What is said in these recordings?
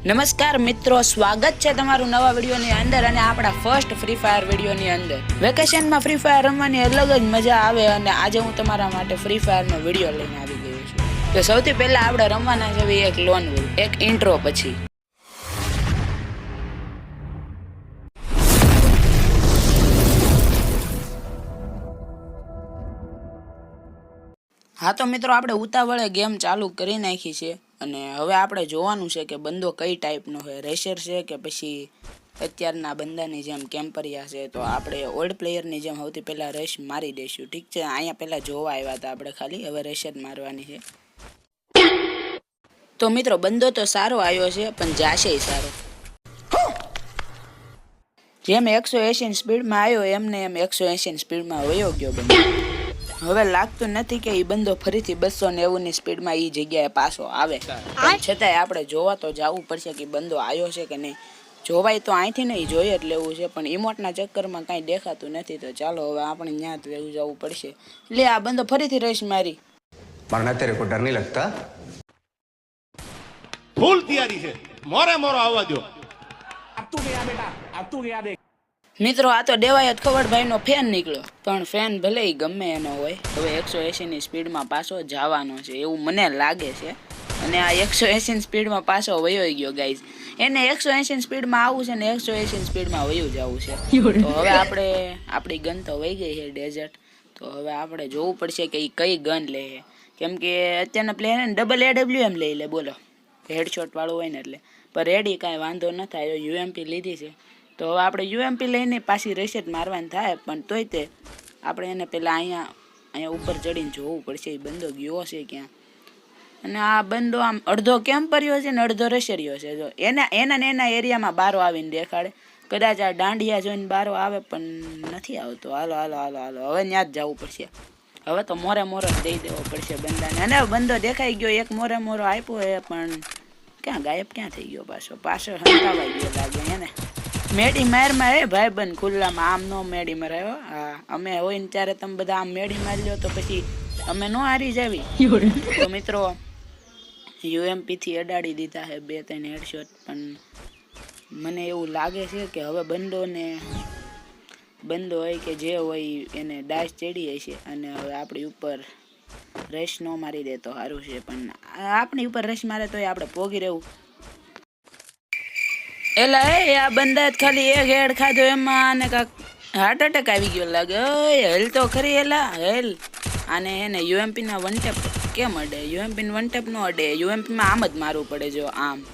નમસ્કાર મિત્રો, સ્વાગત છે તમારું નવા વિડીયોની અંદર અને આપણા ફર્સ્ટ ફ્રી ફાયર વિડીયોની અંદર. વેકેશનમાં ફ્રી ફાયર રમવાની અલગ જ મજા આવે અને આજે હું તમારા માટે ફ્રી ફાયરનો વીડિયો લઈને આવી ગયો છું. તો સૌથી પહેલા આપણે રમવાના છે એક લોન એક ઇન્ટ્રો પછી. હા તો મિત્રો, આપણે ઉતાવળે ગેમ ચાલુ કરી નાખી છે. અને હવે આપણે જોવાનું છે કે બંદો કઈ ટાઈપનો છે? રેશર છે કે પછી અત્યારના બંદાની જેમ કેમ્પરિયા છે? તો આપણે ઓલ્ડ પ્લેયરની જેમ સૌથી પહેલાં રેશ મારી દઈશું. ઠીક છે? અહીંયા પહેલાં જોવા આવ્યા હતા આપણે ખાલી. હવે રેશર મારવાની છે. તો મિત્રો, બંદો તો સારો આવ્યો છે, પણ જાશે સારો. જેમ એકસો એંશી સ્પીડમાં આવ્યો, એમને એમ એકસો એંશી સ્પીડમાં વયો ગયો બંદો. હવે લાગતું નથી કે એ બંદો ફરીથી બસો નેવું ની સ્પીડમાં એ જગ્યાએ પાછો આવે. છતાંય આપણે જોવા તો જવું પડશે કે બંદો આવ્યો છે કે નહીં. જોવાય તો અહીંથી નહીં જોઈએ જ લેવું છે પણ ઇમોટના ચક્કરમાં કાંઈ દેખાતું નથી તો ચાલો હવે આપણે ત્યાં જ લેવું જવું પડશે. લે આ બંદો ફરીથી રહીશ મારી. પણ તેરે કો ડર નહીં લગતા? ફૂલ તૈયારી છે. મોરે મોરો આવવા દો આપ તું ગયા બેટા આપ તું ગયા દેખ મિત્રો, આ તો દેવાયત ખવડભાઈનો ફેન નીકળ્યો. પણ ફેન ભલે ગમે એનો હોય. હવે એકસો એંશીની સ્પીડમાં પાછો જવાનો છે એવું મને લાગે છે. અને આ એકસો એંશી સ્પીડમાં પાછો વયો ગયો ગાઈઝ એને એકસો એંશી સ્પીડમાં આવવું છે ને એકસો એંશી સ્પીડમાં વયું જવું છે. તો હવે આપણે, આપણી ગન તો વહી ગઈ છે ડેઝર્ટ તો હવે આપણે જોવું પડશે કે એ કઈ ગન લે છે. કેમ કે અત્યારના પ્લેયર ડબલ એડબ્લ્યુ એમ લઈ લે, બોલો. હેડશોટ વાળું હોય ને એટલે. પણ રેડી કાંઈ વાંધો ન થાય યુએમપી લીધી છે. તો હવે આપણે યુએમપી લઈને પાછી રેસેટ મારવાની થાય, પણ તોય તે આપણે એને પહેલાં અહીંયા અહીંયા ઉપર ચડીને જોવું પડશે, એ બંદો ગયો છે ક્યાં? અને આ બંદો આમ અડધો કેમ પડ્યો છે ને અડધો રસેર્યો છે? જો એના એના ને એના એરિયામાં બારો આવીને દેખાડે. કદાચ આ દાંડિયા જોઈને બારો આવે, પણ નથી આવતો. હાલો હાલો હાલો હાલો. હવે ત્યાં જ જવું પડશે. હવે તો મોરે મોરો દઈ દેવો પડશે બંદાને. અને બંદો દેખાઈ ગયો, એક મોરે મોરો આપ્યો એ પણ ક્યાં ગાયબ ક્યાં થઈ ગયો પાછો? પાછો હંતાવાઈ ગયો લાગે એને. મેડી મારમાં હે ભાઈ બંધ ખુલ્લામાં આમ નો મેડી મરાયો હા. અમે હોય ને ત્યારે તમે બધા આમ મેડી મારી લ્યો તો પછી અમે નો હારી જાવી. તો મિત્રો યુએમપી થી અડાડી દીધા છે બે ત્રણ હેડશોટ પણ મને એવું લાગે છે કે હવે બંદોને, બંદો હોય કે જે હોય એને ડાશ ચડી છે અને હવે આપણી ઉપર રશ ન મારી દે તો સારું છે. પણ આપણી ઉપર રશ મારે તો આપણે પોગી રહેવું. એલા, એ, આ બંદા ખાલી એક હેડ ખાધો એમાં આને કાંક હાર્ટ એટેક આવી ગયો. લાગે હેલ તો ખરી એલા, હેલ. આને એને ના વન ટેપ કેમ અડે? યુએમપી વન ટેપ નો અડે. યુએમપી માં આમ જ મારવું પડે જો, આમ.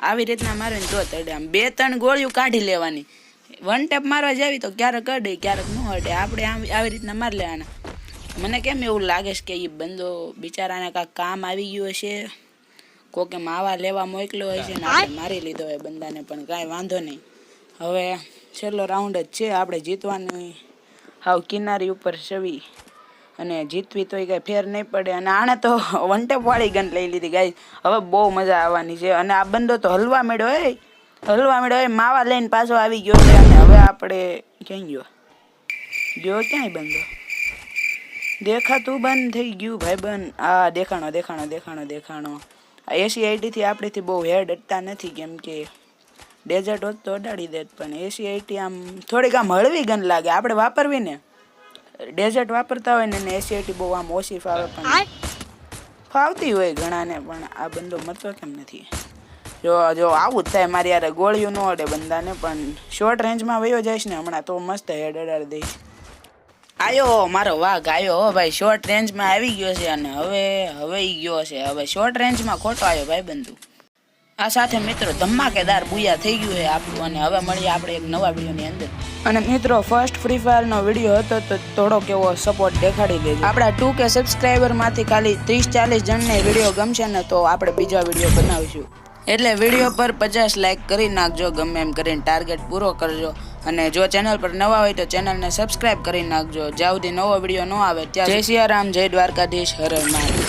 આવી રીતના મારે તો તડે આમ બે, ત્રણ ગોળીઓ કાઢી લેવાની. વન ટેપ મારવા જાવી તો ક્યારેક અડે, ક્યારેક ન અડે. આપણે આમ આવી રીતના મારી લેવાના. મને કેમ એવું લાગે છે કે એ બંદો બિચારાને કાંઈક કામ આવી ગયું હશે? કોકે માવા લેવા મોકલ્યો હોય છે ને આપણે મારી લીધો હોય બંદાને પણ કાંઈ વાંધો નહીં. હવે છેલ્લો રાઉન્ડ જ છે આપણે જીતવાની. હાવ કિનારી ઉપર છવી અને જીતવી તોય કાંઈ ફેર નહીં પડે. અને આણે તો વન ટેપ વાળી ગન લઈ લીધી ગાઈ હવે બહુ મજા આવવાની છે. અને આ બંદો તો હલવા મેળ્યો હે. હલવા મેળ્યો હોય માવા લઈને પાછો આવી ગયો છે અને હવે આપણે ક્યાં ગયો? ગયો ક્યાંય બંદો? દેખાતું બંધ થઈ ગયું ભાઈ બંધ આ દેખાણો દેખાણો દેખાણો દેખાણો. આ એસી આઈટીથી આપણેથી બહુ હેડ અટતા નથી કેમ કે ડેઝર્ટ હોત તો અડાડી દેત પણ એસી આઈટી આમ થોડીક આમ હળવી ગન લાગે. આપણે વાપરવી ને ડેઝર્ટ વાપરતા હોય ને એસી આઈટી બહુ આમ ઓછી ફાવે પણ ફાવતી હોય ઘણાને પણ આ બંદો મરતો કેમ નથી? જો જો આવું જ થાય મારી યાર ગોળીઓ ન અડે બંદાને પણ શોર્ટ રેન્જમાં વયો જઈશ ને હમણાં તો મસ્ત હેડ અડાડી દઈશ. આયો મારો વાઘ આયો. હો ભાઈ શોર્ટ રેન્જમાં આવી ગયો છે અને હવે હવે ઈ ગયો છે. હવે શોર્ટ રેન્જમાં ખોટો આવ્યો ભાઈ બંધુ. આ સાથે મિત્રો ધમાકેદાર બુયા થઈ ગયું છે આપણું અને હવે મળીએ આપણે એક નવા વિડીયોની અંદર. અને મિત્રો ફર્સ્ટ ફ્રી ફાયરનો વીડિયો હતો તો થોડો કેવો સપોર્ટ દેખાડી દેજો. આપણા ટુ કે સબસ્ક્રાઈબરમાંથી ખાલી ત્રીસ ચાલીસ જણને વીડિયો ગમશે ને તો આપણે બીજા વીડિયો બનાવીશું. એટલે વીડિયો પર પચાસ લાઇક કરી નાખજો ગમે એમ કરીને ટાર્ગેટ પૂરો કરજો. અને જો ચેનલ પર નવા હોય તો ચેનલને સબસ્ક્રાઇબ કરી નાખજો. જ્યાં સુધી નવો વીડિયો ન આવે, ત્યાં જય સિયારામ, જય દ્વારકાધીશ હર મહાદેવ.